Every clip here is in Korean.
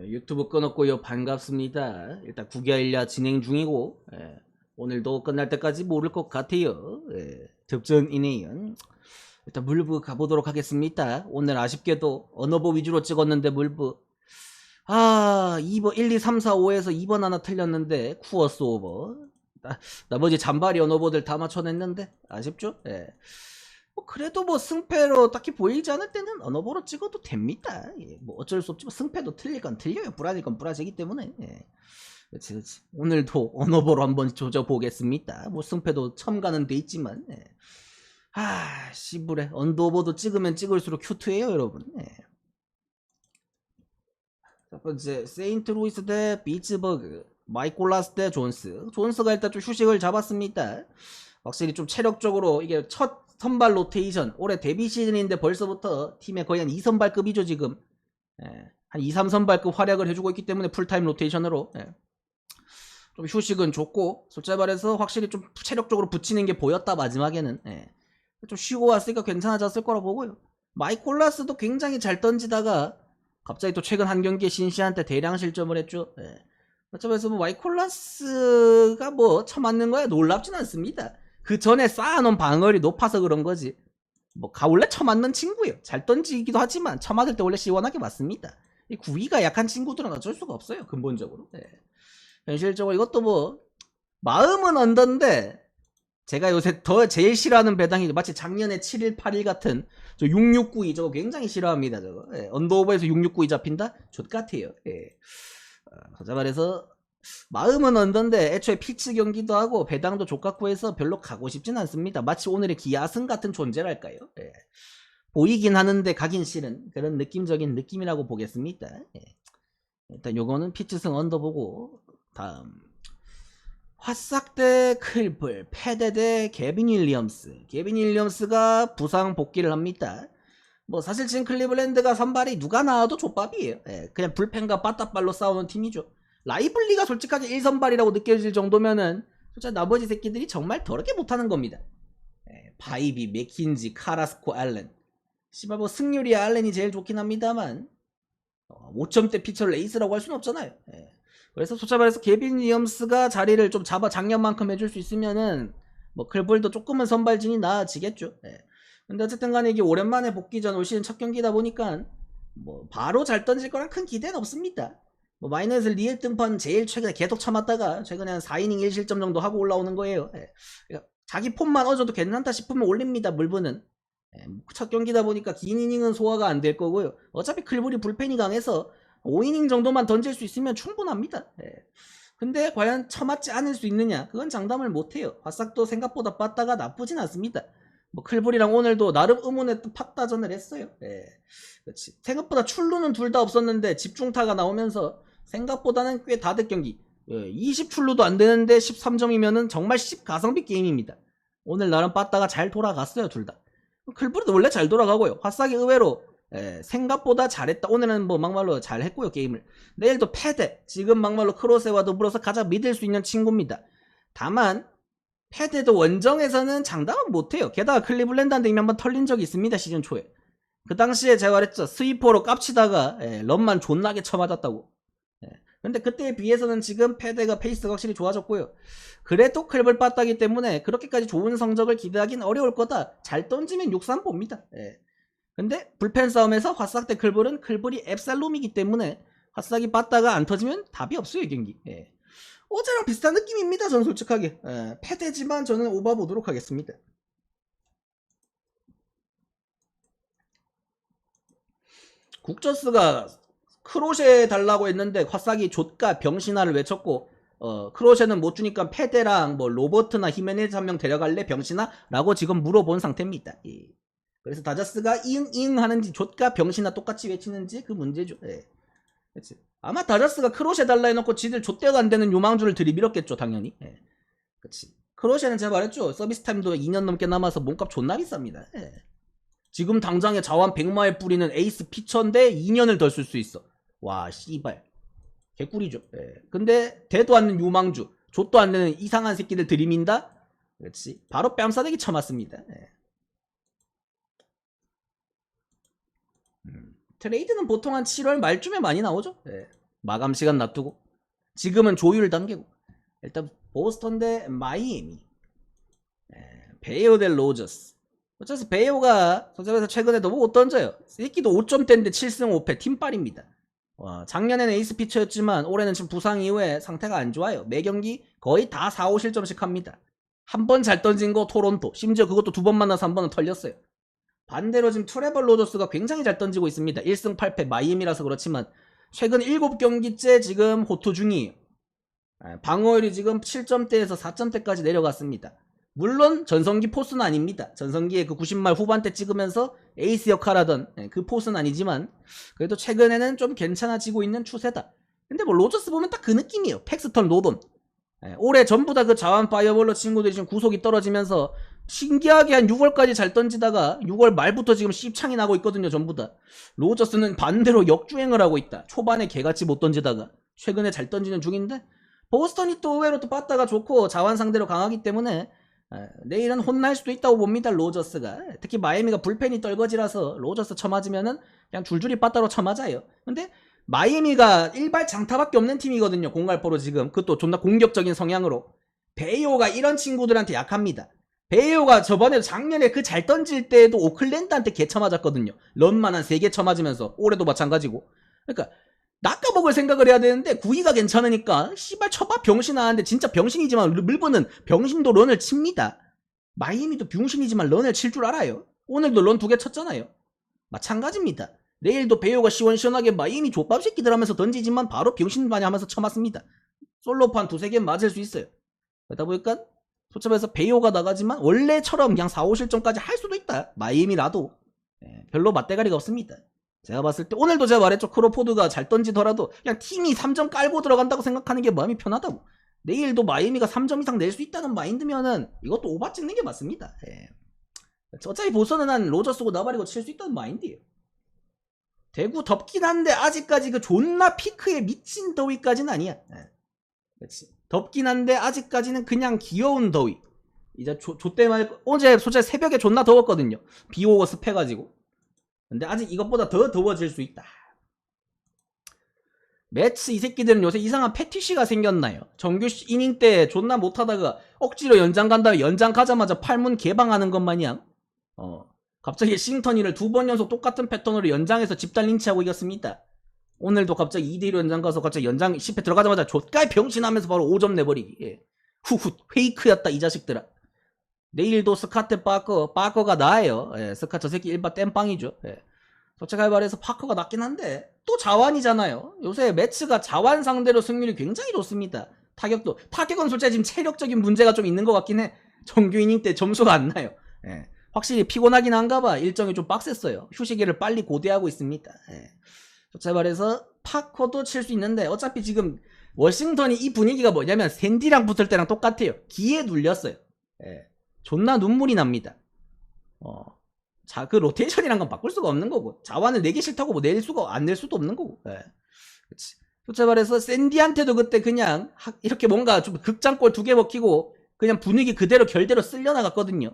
예, 유튜브 끊었고요. 반갑습니다. 일단 구기일야 진행 중이고 예, 오늘도 끝날 때까지 모를 것 같아요. 예, 접전이네요. 일단 물부 가보도록 하겠습니다. 오늘 아쉽게도 언어버 위주로 찍었는데 물부 아 2번 1, 2, 3, 4, 5에서 2번 하나 틀렸는데 쿠어스 오버 나, 나머지 잔바리 언어버들 다 맞춰냈는데 아쉽죠? 예. 뭐 그래도 뭐 승패로 딱히 보이지 않을 때는 언어버로 찍어도 됩니다. 예, 뭐 어쩔 수 없지만 승패도 틀릴 건 틀려요. 불안일 건 불안이기 때문에. 예. 그렇지, 그렇지. 오늘도 언어버로 한번 조져 보겠습니다. 뭐 승패도 첨가는 돼 있지만. 예. 아, 씨부레 언더오버도 찍으면 찍을수록 큐트해요, 여러분. 예. 첫 번째 세인트 루이스 대 비츠버그, 마이콜라스 대 존스. 존스가 일단 좀 휴식을 잡았습니다. 확실히 좀 체력적으로 이게 첫 선발 로테이션 올해 데뷔 시즌인데 벌써부터 팀에 거의 한 2선발급이죠 지금 예, 한 2, 3선발급 활약을 해주고 있기 때문에 풀타임 로테이션으로 예. 좀 휴식은 좋고 솔직히 말해서 확실히 좀 체력적으로 붙이는 게 보였다 마지막에는 예. 좀 쉬고 왔으니까 괜찮아졌을 거라 보고요 마이콜라스도 굉장히 잘 던지다가 갑자기 또 최근 한 경기에 신시한테 대량 실점을 했죠 예. 어쩌면서 뭐 마이콜라스가 뭐 쳐맞는 거야 놀랍진 않습니다 그 전에 쌓아놓은 방어율이 높아서 그런 거지. 뭐 가올래 쳐맞는 친구예요. 잘 던지기도 하지만 쳐맞을 때 원래 시원하게 맞습니다. 이 구위가 약한 친구들은 어쩔 수가 없어요. 근본적으로. 네. 현실적으로 이것도 뭐 마음은 언더인데 제가 요새 더 제일 싫어하는 배당이 마치 작년에 7일 8일 같은 저 6692 저거 굉장히 싫어합니다. 저거 예, 언더오버에서 6692 잡힌다? 좆같아요. 예. 어, 그자 말해서 마음은 언던데 애초에 피치 경기도 하고 배당도 족같고 해서 별로 가고 싶진 않습니다. 마치 오늘의 기아승 같은 존재랄까요? 예. 보이긴 하는데 가긴 싫은 그런 느낌적인 느낌이라고 보겠습니다. 예. 일단 요거는 피치승 언더보고 다음 화싹 대 클플, 패대 대 개빈 윌리엄스. 개빈 윌리엄스가 부상 복귀를 합니다. 뭐 사실 지금 클리블랜드가 선발이 누가 나와도 족밥이에요. 예, 그냥 불펜과 빠따발로 싸우는 팀이죠. 라이블리가 솔직하게 1선발이라고 느껴질 정도면은 진짜 나머지 새끼들이 정말 더럽게 못하는 겁니다. 예, 바이비, 맥킨지, 카라스코, 알렌. 씨발 뭐 승률이 알렌이 제일 좋긴 합니다만 어, 5점대 피처 레이스라고 할 수는 없잖아요. 예. 그래서 솔직히 말해서 개빈 리엄스가 자리를 좀 잡아 작년만큼 해줄 수 있으면은 뭐 클볼도 조금은 선발진이 나아지겠죠. 예. 근데 어쨌든 간에 이게 오랜만에 복귀 전 올 시즌 첫 경기다 보니까 뭐 바로 잘 던질 거란 큰 기대는 없습니다. 뭐 마이너스 리엘 등판 제일 최근에 계속 참았다가 최근에 한 4이닝 1실점 정도 하고 올라오는 거예요. 예. 그러니까 자기 폼만 어느 정도 괜찮다 싶으면 올립니다. 물분은. 예, 첫 경기다 보니까 긴 이닝은 소화가 안 될 거고요. 어차피 클볼이 불펜이 강해서 5이닝 정도만 던질 수 있으면 충분합니다. 예. 근데 과연 처맞지 않을 수 있느냐? 그건 장담을 못해요. 화싹도 생각보다 빠따가 나쁘진 않습니다. 뭐 클볼이랑 오늘도 나름 의문의 또 팍다전을 했어요. 예. 그렇지. 생각보다 출루는 둘 다 없었는데 집중타가 나오면서 생각보다는 꽤 다득 경기. 예, 20출루도 안 되는데 13점이면은 정말 10 가성비 게임입니다. 오늘 나름 빠따가 잘 돌아갔어요, 둘 다. 클볼도 원래 잘 돌아가고요. 화싹이 의외로 예, 생각보다 잘했다. 오늘은 뭐 막말로 잘했고요, 게임을. 내일도 패대. 지금 막말로 크로세와 더불어서 가장 믿을 수 있는 친구입니다. 다만 패드도 원정에서는 장담은 못해요. 게다가 클리블랜드한테 이미 한번 털린 적이 있습니다. 시즌 초에. 그 당시에 제가 말했죠. 스위퍼로 깝치다가 예, 런만 존나게 쳐맞았다고. 예. 근데 그때에 비해서는 지금 패드가 페이스가 확실히 좋아졌고요. 그래도 클블 빠따기 때문에 그렇게까지 좋은 성적을 기대하기는 어려울 거다. 잘 던지면 6-3 봅니다. 예. 근데 불펜 싸움에서 화싹 대 클블은 클블이 앱살롬이기 때문에 화싹이 빠따가 안 터지면 답이 없어요, 이 경기. 예. 어제랑 비슷한 느낌입니다. 저는 솔직하게 예, 패대지만 저는 오바 보도록 하겠습니다. 국저스가 크로셰 달라고 했는데 화싹이 좆가 병신아를 외쳤고 어, 크로셰는 못 주니까 패대랑 뭐 로버트나 히메네즈 한 명 데려갈래 병신아? 라고 지금 물어본 상태입니다. 예. 그래서 다저스가 잉잉 하는지 좆가 병신아 똑같이 외치는지 그 문제죠. 예. 그치. 아마 다저스가 크로셰 달라 해놓고 지들 좆대가 안 되는 요망주를 들이밀었겠죠, 당연히. 예. 그치. 크로셰는 제가 말했죠. 서비스 타임도 2년 넘게 남아서 몸값 존나 비쌉니다. 예. 지금 당장에 자원 100마에 뿌리는 에이스 피처인데 2년을 더쓸수 있어. 와, 씨발. 개꿀이죠. 예. 근데 대도 않는 요망주, 좆도 안 되는 이상한 새끼들 들이민다? 그렇지. 바로 뺨싸대기 쳐맞습니다. 예. 음. 트레이드는 보통 한 7월 말쯤에 많이 나오죠. 예. 마감 시간 놔두고 지금은 조율 단계고 일단 보스턴 대 마이애미 에, 베이오 대 로저스 어차피 베이오가 서점에서 최근에 너무 못 던져요 새끼도 5점대인데 7승 5패 팀빨입니다 와, 작년에는 에이스 피처였지만 올해는 지금 부상 이후에 상태가 안 좋아요. 매 경기 거의 다 4, 5실점씩 합니다. 한 번 잘 던진 거 토론토. 심지어 그것도 두 번 만나서 한 번은 털렸어요. 반대로 지금 트레벌 로저스가 굉장히 잘 던지고 있습니다. 1승 8패 마이애미라서 그렇지만 최근 7경기째 지금 호투 중이에요. 아, 방어율이 지금 7점대에서 4점대까지 내려갔습니다. 물론 전성기 포스는 아닙니다. 전성기에 그 90말 후반대 찍으면서 에이스 역할하던 예, 그 포스는 아니지만 그래도 최근에는 좀 괜찮아지고 있는 추세다. 근데 뭐 로저스 보면 딱 그 느낌이에요. 팩스턴 로돈. 예, 올해 전부 다 그 자완 파이어볼러 친구들이 지금 구속이 떨어지면서 신기하게 한 6월까지 잘 던지다가 6월 말부터 지금 씹창이 나고 있거든요. 전부 다. 로저스는 반대로 역주행을 하고 있다. 초반에 개같이 못 던지다가 최근에 잘 던지는 중인데 보스턴이 또 의외로 또 빠따가 좋고 자완 상대로 강하기 때문에 에, 내일은 혼날 수도 있다고 봅니다 로저스가. 특히 마이애미가 불펜이 떨거지라서 로저스 쳐맞으면은 그냥 줄줄이 빠따로 쳐맞아요. 근데 마이애미가 일발 장타밖에 없는 팀이거든요 공갈포로 지금. 그것도 존나 공격적인 성향으로. 베이오가 이런 친구들한테 약합니다. 베이오가 저번에 작년에 그 잘 던질 때도 오클랜드한테 개 쳐맞았거든요. 런만 한 3개 쳐맞으면서 올해도 마찬가지고. 그러니까 낚아먹을 생각을 해야 되는데 구위가 괜찮으니까 씨발 쳐봐 병신하는데 진짜 병신이지만 물건은 병신도 런을 칩니다. 마이애미도 병신이지만 런을 칠 줄 알아요. 오늘도 런 두 개 쳤잖아요. 마찬가지입니다. 내일도 베이오가 시원시원하게 마이애미 족밥 새끼들 하면서 던지지만 바로 병신 많이 하면서 쳐맞습니다. 솔로판 두세 개 맞을 수 있어요. 그러다 보니까 소첩에서 베이오가 나가지만 원래처럼 그냥 4, 5실점까지 할 수도 있다. 마이애미라도 예, 별로 맞대가리가 없습니다. 제가 봤을 때 오늘도 제가 말했죠. 크로포드가 잘 던지더라도 그냥 팀이 3점 깔고 들어간다고 생각하는 게 마음이 편하다고. 내일도 마이애미가 3점 이상 낼 수 있다는 마인드면은 이것도 오바 찍는 게 맞습니다. 예. 어차피 보선은 한 로저 쓰고 나발이고 칠 수 있다는 마인드예요. 대구 덥긴 한데 아직까지 그 존나 피크에 미친 더위까지는 아니야. 예. 그렇지 덥긴 한데 아직까지는 그냥 귀여운 더위. 이제 조, 조때말 어제 솔직히 새벽에 존나 더웠거든요. 비 오고 습해가지고 근데 아직 이것보다 더 더워질 수 있다. 매츠 이 새끼들은 요새 이상한 패티시가 생겼나요? 정규 시- 이닝 때 존나 못하다가 억지로 연장 간다며 연장 가자마자 팔문 개방하는 것 마냥 어 갑자기 싱턴이를 두 번 연속 똑같은 패턴으로 연장해서 집단 린치하고 이겼습니다. 오늘도 갑자기 2대1로 연장 가서 갑자기 연장 10회 들어가자마자 좆가이 병신하면서 바로 5점 내버리기. 예. 후후 페이크였다 이 자식들아. 내일도 스카트 파커 파커가 나아요. 예, 스카 저 새끼 일바 땜빵이죠. 예. 말해서 파커가 낫긴 한데 또 자완이잖아요. 요새 매츠가 자완 상대로 승률이 굉장히 좋습니다. 타격도 타격은 솔직히 지금 체력적인 문제가 좀 있는 것 같긴 해. 정규 이닝 때 점수가 안 나요. 예. 확실히 피곤하긴 한가 봐. 일정이 좀 빡셌어요. 휴식일을 빨리 고대하고 있습니다. 예. 말해서 파커도 칠 수 있는데 어차피 지금 워싱턴이 이 분위기가 뭐냐면 샌디랑 붙을 때랑 똑같아요. 기에 눌렸어요. 예. 존나 눈물이 납니다. 어. 자, 그 로테이션이란 건 바꿀 수가 없는 거고. 자완을 내기 싫다고 뭐 낼 수가, 안 낼 수도 없는 거고. 예. 그치. 솔직히 말해서 샌디한테도 그때 그냥 하- 이렇게 뭔가 좀 극장골 두 개 먹히고 그냥 분위기 그대로 결대로 쓸려 나갔거든요.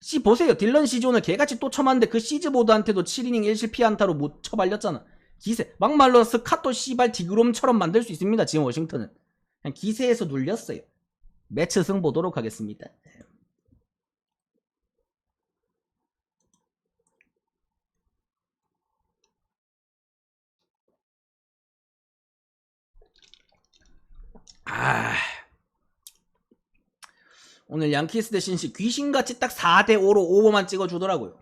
씨, 보세요. 딜런 오늘 개같이 또 쳐맞는데 그 시즈보드한테도 7이닝 1실 피 안타로 못 쳐발렸잖아. 기세. 막말로 스카토 씨발 디그롬처럼 만들 수 있습니다. 지금 워싱턴은. 그냥 기세에서 눌렸어요. 매치 승 보도록 하겠습니다. 아. 오늘 양키스 대 신시 귀신같이 딱 4대 5로 오버만 찍어 주더라고요.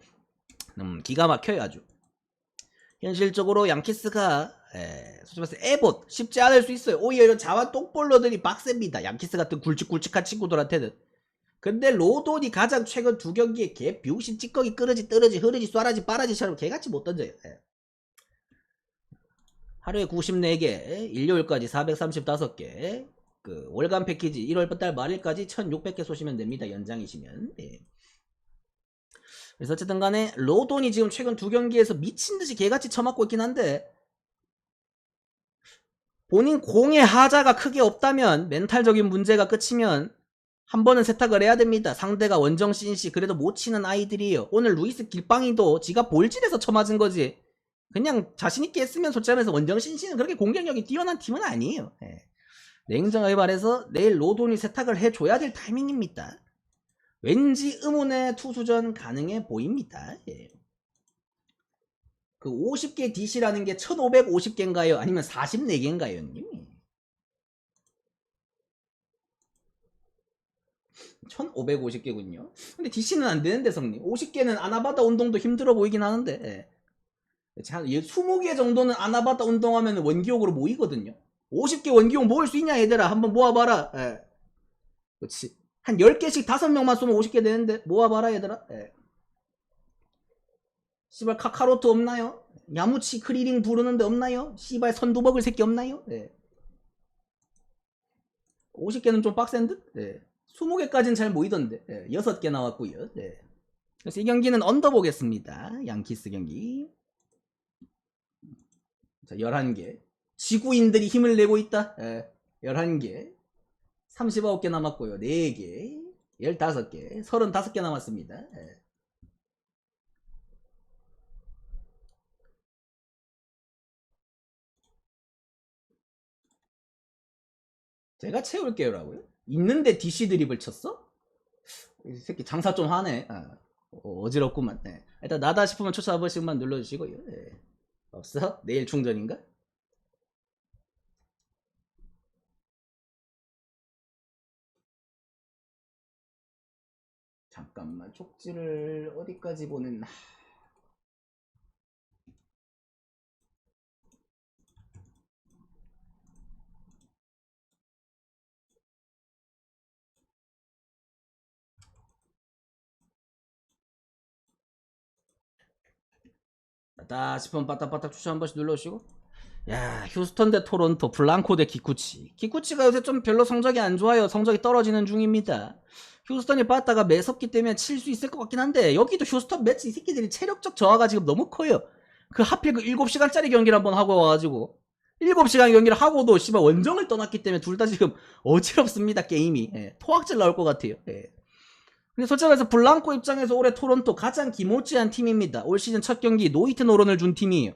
음, 기가 막혀요, 아주. 현실적으로 양키스가, 에, 솔직히 말해서 에봇, 쉽지 않을 수 있어요. 오히려 이런 자완 똥볼러들이 빡셉니다. 양키스 같은 굵직굵직한 친구들한테는. 근데 로돈이 가장 최근 두 경기에 개 병신 찌꺼기 끄러지 떨어지 흐르지 쏴라지 빠라지처럼 개같이 못 던져요. 예. 하루에 94개, 일요일까지 435개, 그 월간 패키지 1월 달 말일까지 1600개 쏘시면 됩니다. 연장이시면. 예. 그래서 어쨌든 간에 로돈이 지금 최근 두 경기에서 미친 듯이 개같이 쳐맞고 있긴 한데 본인 공의 하자가 크게 없다면 멘탈적인 문제가 끝이면 한 번은 세탁을 해야 됩니다. 상대가 원정 신씨 그래도 못 치는 아이들이에요. 오늘 루이스 길빵이도 지가 볼질에서 쳐맞은 거지. 그냥 자신있게 했으면 솔직히 말해서 원정신 씨는 그렇게 공격력이 뛰어난 팀은 아니에요. 예. 냉정하게 말해서 내일 로돈이 세탁을 해줘야 될 타이밍입니다. 왠지 의문의 투수전 가능해 보입니다. 예. 그 50개 DC라는 게 1550개인가요? 아니면 44개인가요, 형님? 1550개군요. 근데 DC는 안 되는데, 성님. 50개는 아나바다 운동도 힘들어 보이긴 하는데. 예. 한 20개 정도는 아나바다 운동하면 원기옥으로 모이거든요. 50개 원기옥 모을 수 있냐, 얘들아? 한번 모아봐라. 예. 그렇지. 한 10개씩 5명만 쏘면 50개 되는데, 모아봐라, 얘들아. 예. 씨발, 카카로트 없나요? 야무치 크리링 부르는데 없나요? 씨발, 선두 먹을 새끼 없나요? 예. 50개는 좀 빡센 듯? 예. 20개까지는 잘 모이던데. 예. 6개 나왔고요. 예. 그래서 이 경기는 언더 보겠습니다. 양키스 경기. 자, 11개. 지구인들이 힘을 내고 있다. 예. 11개. 39개 남았고요. 4개. 15개. 35개 남았습니다. 예. 제가 채울게요라고요? 있는데 DC 드립을 쳤어? 이 새끼 장사 좀 하네. 아, 어, 어지럽구만. 네. 일단 나다 싶으면 초차 한 번씩만 눌러주시고요. 네. 없어? 내일 충전인가? 잠깐만 쪽지를 어디까지 보냈 나? 다 싶으면 빠딱빠딱 추천 한 번씩 눌러주시고. 야 휴스턴 대 토론토 블랑코 대 기쿠치. 기쿠치가 요새 좀 별로 성적이 안 좋아요. 성적이 떨어지는 중입니다. 휴스턴이 빠따가 매섭기 때문에 칠 수 있을 것 같긴 한데 여기도 휴스턴 매치 이 새끼들이 체력적 저하가 지금 너무 커요. 그 하필 그 7시간짜리 경기를 한번 하고 와가지고. 7시간 경기를 하고도 씨발 원정을 떠났기 때문에 둘 다 지금 어지럽습니다 게임이. 예, 토악질 나올 것 같아요. 예. 근데 솔직히 말해서 블랑코 입장에서 올해 토론토 가장 기모찌한 팀입니다. 올 시즌 첫 경기 노이트 노런을 준 팀이에요.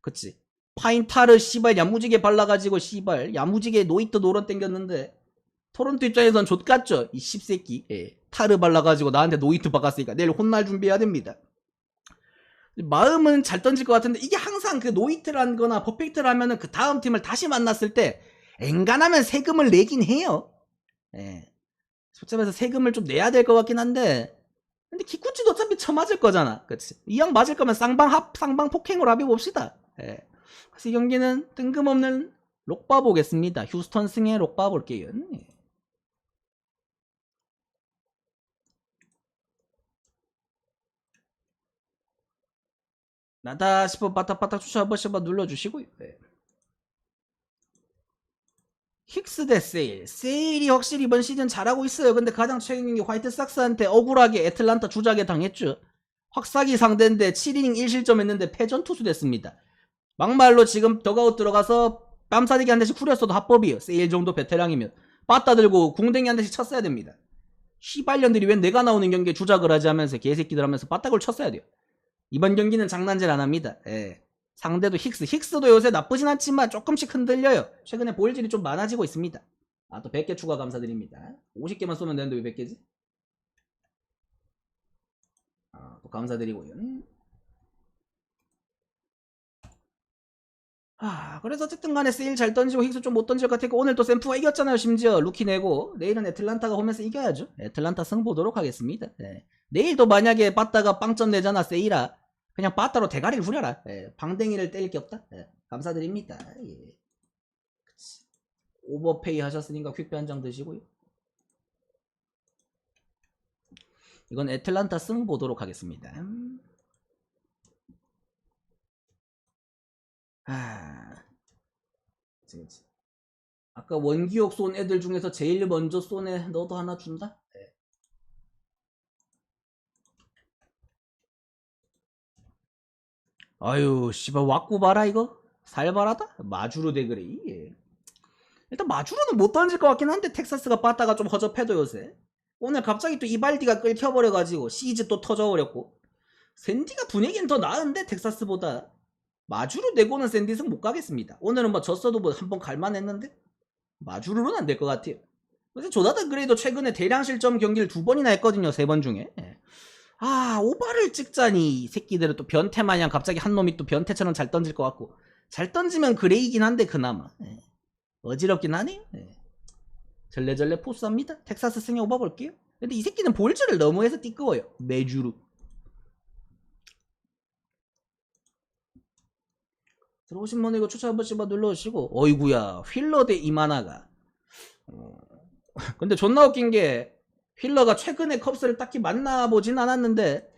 그치? 파인타를 씨발 야무지게 발라가지고 씨발 야무지게 노이트 노런 땡겼는데 토론토 입장에선 좆같죠? 이 씹새끼. 예. 타르 발라가지고 나한테 노이트 박았으니까 내일 혼날 준비해야 됩니다. 마음은 잘 던질 것 같은데 이게 항상 그 노이트를 거나 퍼펙트를 하면은 그 다음 팀을 다시 만났을 때 엔간하면 세금을 내긴 해요. 예. 말해서 세금을 좀 내야 될 것 같긴 한데 근데 기쿠치도 어차피 쳐맞을 거잖아 그치 이왕 맞을 거면 쌍방 합 쌍방 폭행으로 합의 봅시다 예. 그래서 이 경기는 뜬금없는 록바 보겠습니다 휴스턴 승의 록바 볼게요 예. 나다 싶어 바닥바닥 추천 한 번씩만 눌러주시고요 예. 힉스 대 세일. 세일이 확실히 이번 시즌 잘하고 있어요. 근데 가장 최근인 게 화이트삭스한테 억울하게 애틀란타 주작에 당했죠. 확사기 상대인데 7이닝 1실점 했는데 패전 투수 됐습니다. 막말로 지금 더가웃 들어가서 뺨싸대기 한 대씩 후렸어도 합법이에요. 세일 정도 베테랑이면. 빠따 들고 궁뎅이 한 대씩 쳤어야 됩니다. 시발년들이 왜 내가 나오는 경기에 주작을 하지 하면서 개새끼들 하면서 빠따구를 쳤어야 돼요. 이번 경기는 장난질 안 합니다. 예. 상대도 힉스. 힉스도 요새 나쁘진 않지만 조금씩 흔들려요. 최근에 보일질이 좀 많아지고 있습니다. 아, 또 100개 추가 감사드립니다. 50개만 쏘면 되는데 왜 100개지? 아, 또 감사드리고요. 아, 그래서 어쨌든 간에 세일 잘 던지고 힉스 좀 못 던질 것 같으니까 오늘 또 샘프가 이겼잖아요, 심지어. 루키 내고. 내일은 애틀란타가 홈에서 이겨야죠. 애틀란타 승 보도록 하겠습니다. 네. 내일도 만약에 빠따가 빵점 내잖아, 세일아. 그냥 빠따로 대가리를 후려라. 예, 방댕이를 때릴 게 없다. 예, 감사드립니다. 예. 오버페이 하셨으니까 퀵배 한장 드시고요. 이건 애틀란타 승 보도록 하겠습니다. 아, 그치, 그치. 아까 원기옥 쏜 애들 중에서 제일 먼저 쏜 애 너도 하나 준다? 예. 아유, 씨발, 왁구 봐라, 이거? 살벌하다? 마주로 대그레이. 예. 일단 마주로는 못 던질 것 같긴 한데, 텍사스가 빠따가 좀 허접해도 요새. 오늘 갑자기 또 이발디가 끌켜버려가지고, 시즈 또 터져버렸고. 샌디가 분위기는 더 나은데, 텍사스보다. 마주로 내고는 샌디슨 못 가겠습니다. 오늘은 뭐 졌어도 뭐 한 번 갈만했는데 마주로는 안 될 것 같아요. 그래서 조나단 그레이도 최근에 대량 실점 경기를 두 번이나 했거든요. 세 번 중에. 예. 아 오바를 찍자니 이 새끼들은 또 변태 마냥 갑자기 한 놈이 또 변태처럼 잘 던질 것 같고 잘 던지면 그레이긴 한데 그나마 예. 어지럽긴 하네요. 예. 절레절레 포스합니다. 텍사스 승에 오바 볼게요. 근데 이 새끼는 볼즈를 너무해서 띠끄워요. 매주로. 들어오신 분은 이거 추천 한 번씩만 눌러주시고 어이구야 휠러 대 이마나가 어, 근데 존나 웃긴 게 휠러가 최근에 컵스를 딱히 만나보진 않았는데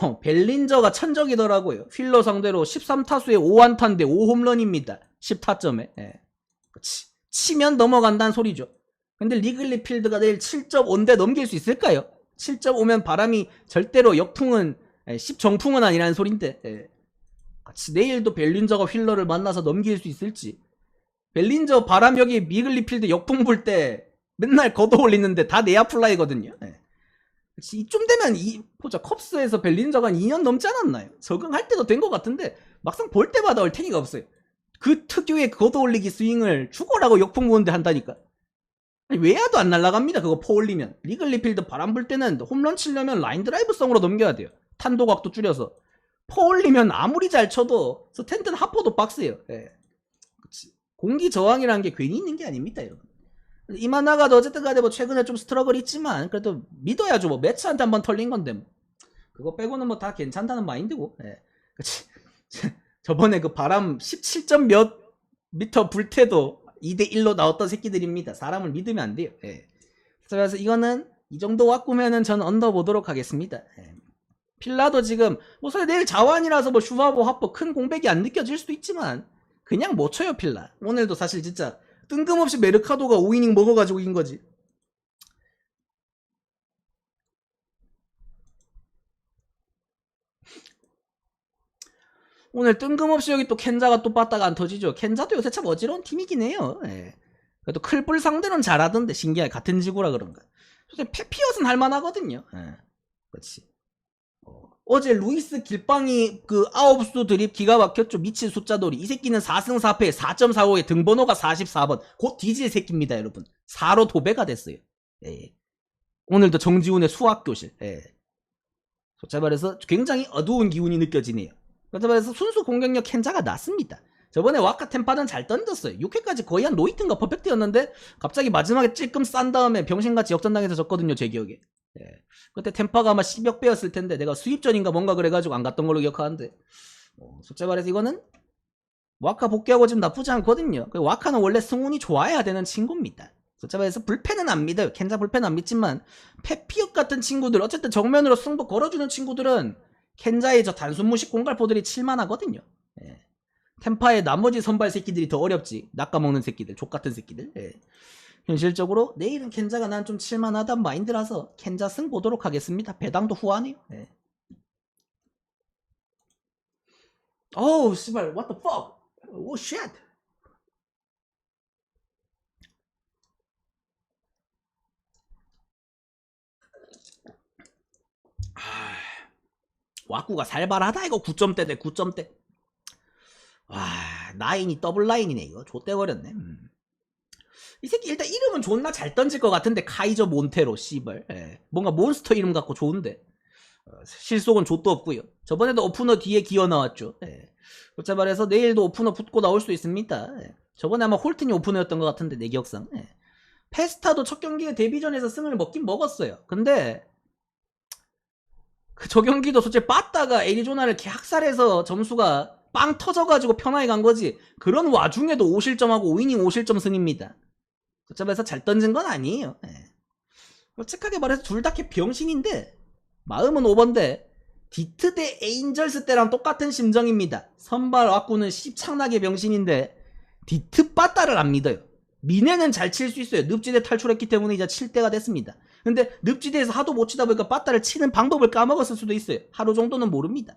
어, 벨린저가 천적이더라고요 휠러 상대로 13타수에 5안타인데 5홈런입니다 10타점에 예. 치, 치면 넘어간다는 소리죠 근데 리글리 필드가 내일 7.5인데 넘길 수 있을까요? 7.5면 바람이 절대로 역풍은 10정풍은 아니라는 소린데 예. 내일도 벨린저가 휠러를 만나서 넘길 수 있을지 벨린저 바람 여기 미글리 필드 역풍 불때 맨날 걷어 올리는데 다 내야 플라이거든요 예. 이쯤 되면 이 보자 컵스에서 벨린저가 한 2년 넘지 않았나요? 적응할 때도 된 것 같은데 막상 볼 때마다 얼탱이가 없어요 그 특유의 걷어 올리기 스윙을 죽어라고 역풍 부는데 한다니까 외야도 안 날아갑니다. 그거 포 올리면. 리글리필드 바람 불 때는 홈런 치려면 라인 드라이브성으로 넘겨야 돼요. 탄도각도 줄여서. 포 올리면 아무리 잘 쳐도 스탠튼 하퍼도 박스예요. 예. 그치. 공기 저항이라는 게 괜히 있는 게 아닙니다, 여러분. 이만하가도 어쨌든 간에 뭐 최근에 좀 스트러글 있지만 그래도 믿어야죠. 뭐 매치한테 한 번 털린 건데 뭐. 그거 빼고는 뭐 다 괜찮다는 마인드고. 예. 그치. 저번에 그 바람 17점 몇 미터 불 때도 2대1로 나왔던 새끼들입니다. 사람을 믿으면 안 돼요. 예. 그래서 이거는 이 정도 왔구면은 저는 언더 보도록 하겠습니다. 예. 필라도 지금 뭐 사실 내일 자완이라서 뭐 슈바보 하퍼 큰 공백이 안 느껴질 수도 있지만 그냥 못 쳐요 필라. 오늘도 사실 진짜 뜬금없이 메르카도가 5이닝 먹어가지고 이긴 거지. 오늘 뜬금없이 여기 또 켄자가 또 빠따가 안 터지죠. 켄자도 요새 참 어지러운 팀이긴 해요. 예. 그래도 클불 상대는 잘하던데 신기하게 같은 지구라 그런가. 솔직히 페피엇은 할만하거든요. 예. 그렇지. 어, 제 루이스 길빵이 그 아홉 수 드립 기가 막혔죠. 미친 숫자돌이. 이 새끼는 4승 4패 4.45에 등번호가 44번. 곧 뒤질 새끼입니다, 여러분. 4로 도배가 됐어요. 예. 오늘도 정지훈의 수학교실. 예. 솔직히 말해서 굉장히 어두운 기운이 느껴지네요. 그래서 말해서 순수 공격력 켄자가 낮습니다. 저번에 와카 템파는 잘 던졌어요. 6회까지 거의 한 로이튼과 퍼펙트였는데 갑자기 마지막에 찔끔 싼 다음에 병신같이 역전당해서 졌거든요. 제 기억에. 예. 그때 템파가 아마 10역 배였을 텐데 내가 수입전인가 뭔가 그래가지고 안 갔던 걸로 기억하는데 어, 솔직히 말해서 이거는 와카 복귀하고 지금 나쁘지 않거든요. 그 와카는 원래 승운이 좋아야 되는 친구입니다. 솔직히 말해서 불펜은 안 믿어요. 켄자 불펜 안 믿지만 페피역 같은 친구들 어쨌든 정면으로 승부 걸어주는 친구들은 켄자의 저 단순 무식 공갈포들이 칠만하거든요. 예. 템파의 나머지 선발 새끼들이 더 어렵지. 낚아먹는 새끼들, 족같은 새끼들. 예. 현실적으로 내일은 켄자가 난 좀 칠만하단 마인드라서 켄자 승 보도록 하겠습니다. 배당도 후하네요. 예. 어우, 씨발, what the fuck? 오, shit. 아, 와꾸가 살벌하다 이거 9점대 대 9점대 와 나인이 더블 라인이네 이거 좆대버렸네 음. 이 새끼 일단 이름은 존나 잘 던질 것 같은데 카이저 몬테로 씨발 예. 뭔가 몬스터 이름 같고 좋은데 어, 실속은 좆도 없고요 저번에도 오프너 뒤에 기어 나왔죠 예. 그렇자 말해서 내일도 오프너 붙고 나올 수 있습니다 예. 저번에 아마 홀튼이 오프너였던 것 같은데 내 기억상 예. 페스타도 첫 경기에 데뷔전에서 승을 먹긴 먹었어요 근데 그저 경기도 솔직히 빠따가 애리조나를 개 학살해서 점수가 빵 터져가지고 편하게 간 거지. 그런 와중에도 5실점하고 5이닝 5실점 승입니다. 그점에서 잘 던진 건 아니에요. 예. 솔직하게 말해서 둘 다 개 병신인데 마음은 5번데 디트 대 에인절스 때랑 똑같은 심정입니다. 선발 와꾸는 씹창나게 병신인데 디트 빠따를 안 믿어요. 미네는 잘 칠 수 있어요. 늪지대 탈출했기 때문에 이제 칠 때가 됐습니다. 근데 늪지대에서 하도 못 치다 보니까 빠따를 치는 방법을 까먹었을 수도 있어요. 하루 정도는 모릅니다.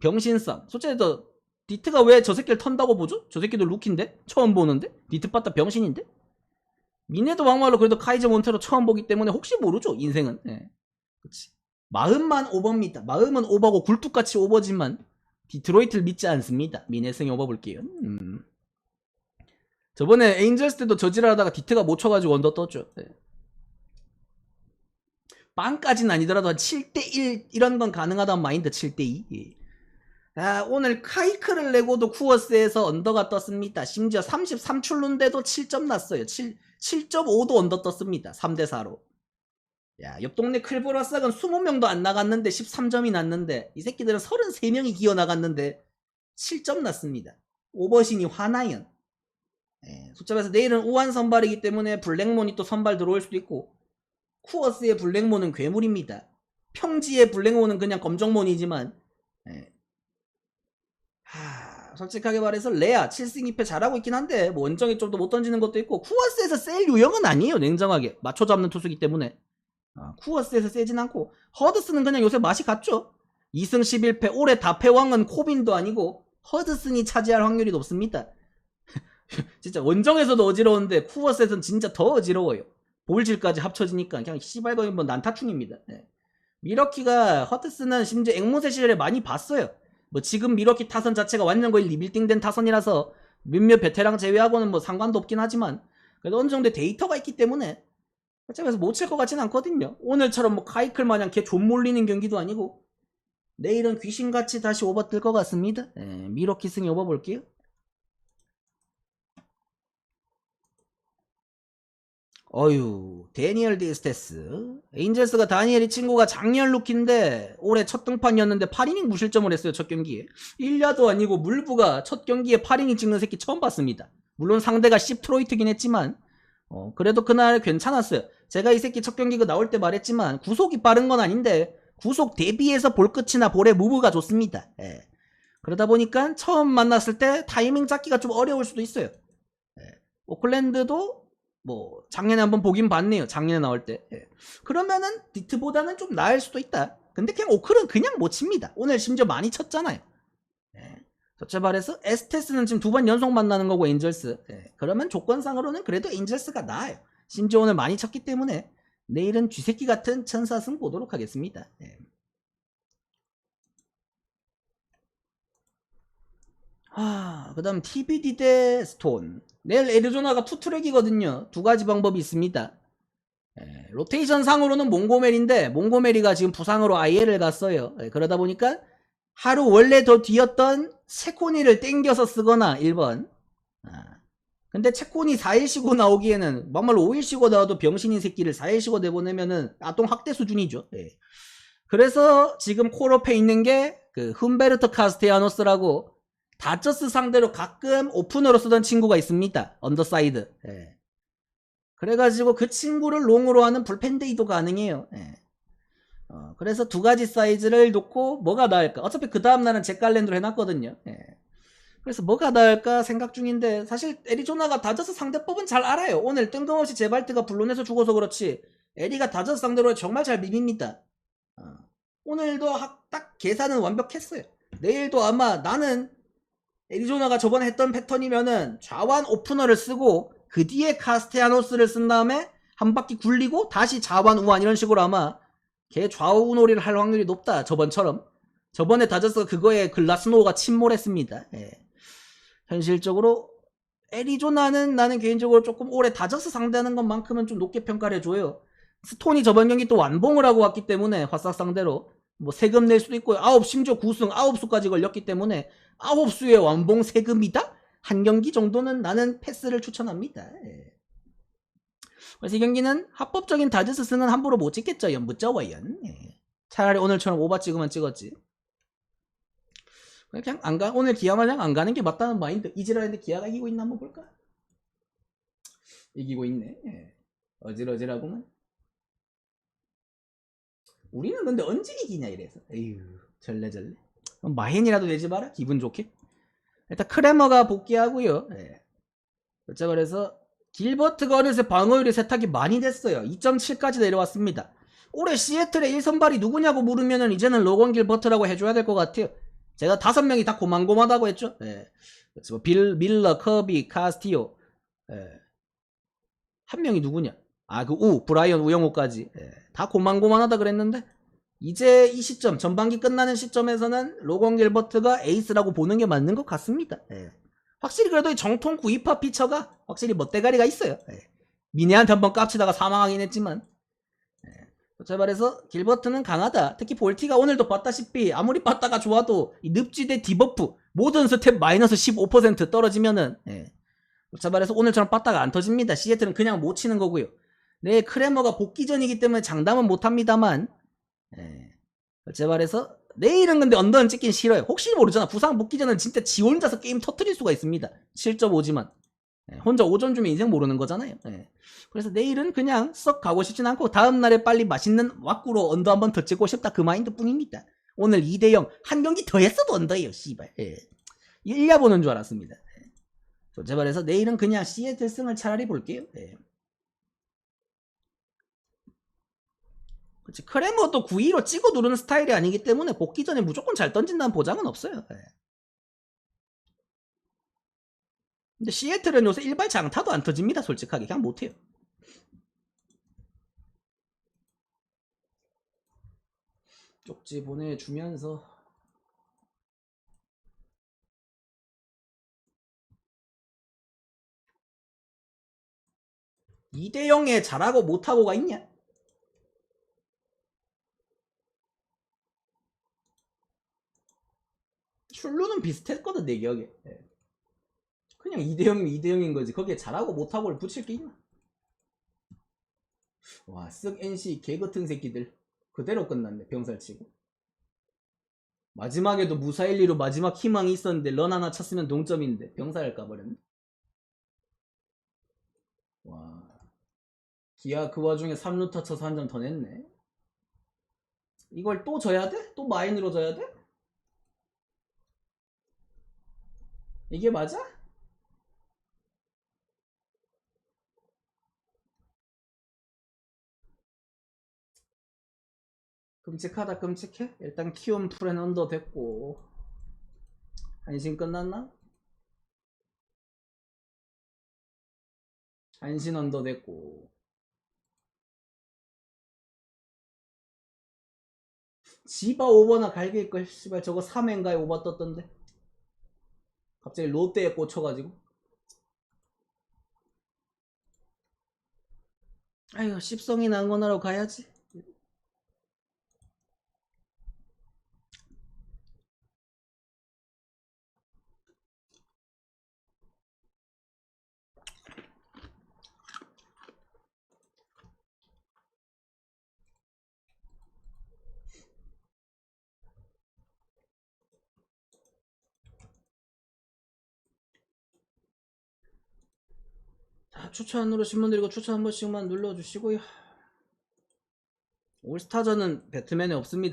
병신쌈. 솔직히 저 디트가 왜 저 새끼를 턴다고 보죠? 저 새끼도 루키인데? 처음 보는데? 디트 빠따 병신인데? 미네도 막말로 그래도 카이즈 몬테로 처음 보기 때문에 혹시 모르죠? 인생은. 예. 그치. 마음만 오버입니다. 마음은 오버고 굴뚝같이 오버지만 디트로이트를 믿지 않습니다. 미네승 업어볼게요. 음. 저번에 에인절스 때도 저지랄하다가 디트가 못 쳐가지고 언더 떴죠. 네. 빵까지는 아니더라도 한 7대1 이런 건 가능하다는 마인드 7대2. 예. 아, 오늘 카이크를 내고도 쿠어스에서 언더가 떴습니다. 심지어 33출루인데도 7점 났어요. 7, 7.5도 언더 떴습니다. 3대4로. 야, 옆 동네 클브라삭은 20명도 안 나갔는데 13점이 났는데 이 새끼들은 33명이 기어 나갔는데 7점 났습니다. 오버신이 화나연. 예, 숫자에서 내일은 우한 선발이기 때문에 블랙몬이 또 선발 들어올 수도 있고 쿠어스의 블랙몬은 괴물입니다. 평지의 블랙몬은 그냥 검정몬이지만 예. 하, 솔직하게 말해서 레아 7승 2패 잘하고 있긴 한데 뭐 원정이 좀 더 못 던지는 것도 있고 쿠어스에서 셀 유형은 아니에요 냉정하게. 맞춰 잡는 투수기 때문에. 아, 쿠어스에서 세진 않고 허드슨은 그냥 요새 맛이 갔죠? 2승 11패 올해 다패왕은 코빈도 아니고 허드슨이 차지할 확률이 높습니다. 진짜 원정에서도 어지러운데 쿠어스에서는 진짜 더 어지러워요. 볼질까지 합쳐지니까 그냥 씨발거리 뭐 난타충입니다. 네. 미러키가 허드슨은 심지어 앵무새 시절에 많이 봤어요 뭐 지금 미러키 타선 자체가 완전 거의 리빌딩된 타선이라서 몇몇 베테랑 제외하고는 뭐 상관도 없긴 하지만 그래도 어느 정도 데이터가 있기 때문에 어차피 못칠 것 같진 않거든요. 오늘처럼 뭐 카이클 마냥 걔존 몰리는 경기도 아니고 내일은 귀신같이 다시 오버 뜰 것 같습니다. 네, 미러키 승이 오버 볼게요. 어유 데니엘 디스테스. 에인젤스가 다니엘이 친구가 작년 루키인데 올해 첫 등판이었는데 8이닝 무실점을 했어요 첫 경기에. 1야도 아니고 물부가 첫 경기에 8이닝 찍는 새끼 처음 봤습니다. 물론 상대가 씹트로이트긴 했지만 어, 그래도 그날 괜찮았어요. 제가 이 새끼 첫 경기 그 나올 때 말했지만 구속이 빠른 건 아닌데 구속 대비해서 볼 끝이나 볼의 무브가 좋습니다. 예. 그러다 보니까 처음 만났을 때 타이밍 잡기가 좀 어려울 수도 있어요. 예. 오클랜드도 뭐 작년에 한번 보긴 봤네요. 작년에 나올 때. 예. 그러면은 디트보다는 좀 나을 수도 있다. 근데 그냥 오클은 그냥 못 칩니다. 오늘 심지어 많이 쳤잖아요. 예. 저체 말해서 에스테스는 지금 두 번 연속 만나는 거고 엔젤스. 예. 그러면 조건상으로는 그래도 엔젤스가 나아요. 심지어 오늘 많이 쳤기 때문에 내일은 쥐새끼 같은 천사승 보도록 하겠습니다. 예. 아, 그 다음 TBD 대 스톤. 내일 애리조나가 투트랙이거든요. 두 가지 방법이 있습니다. 예, 로테이션 상으로는 몽고메리인데 몽고메리가 지금 부상으로 IL을 갔어요. 예, 그러다 보니까 하루 원래 더 뒤였던 체코니를 땡겨서 쓰거나 1번. 아, 근데 체코니 4일 쉬고 나오기에는 막말로 5일 쉬고 나와도 병신인 새끼를 4일 쉬고 내보내면은 아동 학대 수준이죠. 예. 그래서 지금 콜업해 있는 게그 흠베르트 카스테아노스라고 다저스 상대로 가끔 오프너로 쓰던 친구가 있습니다. 언더사이드. 예. 그래가지고 그 친구를 롱으로 하는 불펜데이도 가능해요. 예. 어, 그래서 두 가지 사이즈를 놓고 뭐가 나을까? 어차피 그 다음날은 잭갈랜드로 해놨거든요. 예. 그래서 뭐가 나을까 생각 중인데 사실 애리조나가 다저스 상대법은 잘 알아요. 오늘 뜬금없이 제발트가 불러내서 죽어서 그렇지 에리가 다저스 상대로 정말 잘 비빕니다. 어. 오늘도 학- 딱 계산은 완벽했어요. 내일도 아마 나는 애리조나가 저번에 했던 패턴이면은 좌완 오프너를 쓰고 그 뒤에 카스테아노스를 쓴 다음에 한 바퀴 굴리고 다시 좌완 우완 이런 식으로 아마 걔 좌우 놀이를 할 확률이 높다 저번처럼. 저번에 다저스가 그거에 글라스노가 침몰했습니다. 예. 현실적으로 애리조나는 나는 개인적으로 조금 올해 다저스 상대하는 것만큼은 좀 높게 평가를 해줘요. 스톤이 저번 경기 또 완봉을 하고 왔기 때문에 화싹 상대로 뭐 세금 낼 수도 있고 아홉 심지어 9승 아홉 수까지 걸렸기 때문에 아홉 수의 완봉 세금이다? 한 경기 정도는 나는 패스를 추천합니다. 예. 그래서 이 경기는 합법적인 다저스 승은 함부로 못 찍겠죠. 연부자와연. 예. 차라리 오늘처럼 오바 찍으면 찍었지. 그냥 안 가, 오늘 기아 마냥 안 가는 게 맞다는 마인드. 이지라는데 기아가 이기고 있나 한번 볼까? 이기고 있네. 예. 어질어질하구만. 우리는 근데 언제 이기냐 이래서. 에휴, 절레절레. 그럼 마헨이라도 내지 마라. 기분 좋게. 일단 크레머가 복귀하고요. 예. 어쩌 그래서 길버트가 어느새 방어율이 세탁이 많이 됐어요. 2.7까지 내려왔습니다. 올해 시애틀의 1선발이 누구냐고 물으면은 이제는 로건 길버트라고 해줘야 될 것 같아요. 제가 다섯 명이 다 고만고만하다고 했죠. 예. 그래서 뭐 빌, 밀러, 커비, 카스티오. 예. 한 명이 누구냐? 아, 그 우, 브라이언 우영호까지. 예. 다 고만고만하다 그랬는데 이제 이 시점 전반기 끝나는 시점에서는 로건 길버트가 에이스라고 보는 게 맞는 것 같습니다. 예. 확실히 그래도 이 정통 구입파 피처가 확실히 멋대가리가 있어요. 예. 미네한테 한번 깝치다가 사망하긴 했지만 예. 자 말해서 길버트는 강하다. 특히 볼티가 오늘도 봤다시피 아무리 봤다가 좋아도 이 늪지대 디버프 모든 스텝 마이너스 15% 떨어지면은 예. 자 말해서 오늘처럼 빠따가 안 터집니다. 시애틀은 그냥 못 치는 거고요. 내 크레머가 복귀 전이기 때문에 장담은 못 합니다만 예. 제 말해서 내일은 근데 언더는 찍긴 싫어요. 혹시 모르잖아. 부상 복귀 전은 진짜 지 혼자서 게임 터트릴 수가 있습니다. 7.5지만. 혼자 5점 주면 인생 모르는 거잖아요. 예. 그래서 내일은 그냥 썩 가고 싶진 않고 다음날에 빨리 맛있는 왁구로 언더 한번 더 찍고 싶다 그 마인드 뿐입니다. 오늘 2대0 한 경기 더 했어도 언더예요. 씨발. 예. 일야 보는 줄 알았습니다. 예. 제 말해서 내일은 그냥 시애틀 승을 차라리 볼게요. 예. 그렇지. 크레머도 9위로 찍어 누르는 스타일이 아니기 때문에 복귀 전에 무조건 잘 던진다는 보장은 없어요. 예. 근데 시애틀은 요새 일발 장타도 안 터집니다. 솔직하게 그냥 못해요. 쪽지 보내주면서 이대 0에 잘하고 못하고가 있냐? 출루는 비슷했거든 내 기억에. 예. 그냥 2대0이면 2대0인 거지. 거기에 잘하고 못하고를 붙일 게 있나? 와쓱 NC 개 같은 새끼들. 그대로 끝났네 병살치고. 마지막에도 무사 1, 2로 마지막 희망이 있었는데 런 하나 쳤으면 동점인데 병살 까버렸네. 와. 기아 그 와중에 3루타 쳐서 한 점 더 냈네. 이걸 또 져야 돼? 또 마인으로 져야 돼? 이게 맞아? 끔찍하다 끔찍해? 일단 키움 프렌 언더 됐고 한신 끝났나? 한신 언더 됐고 지바 오버나 갈길걸 씨발 저거 3회인가에 오버 떴던데 갑자기 롯데에 꽂혀가지고? 아유 십성이 난거나로 가야지 자, 추천 누르신 분들 이거 추천 한 번씩만 눌러주시고요. 올스타전은 배트맨에 없습니다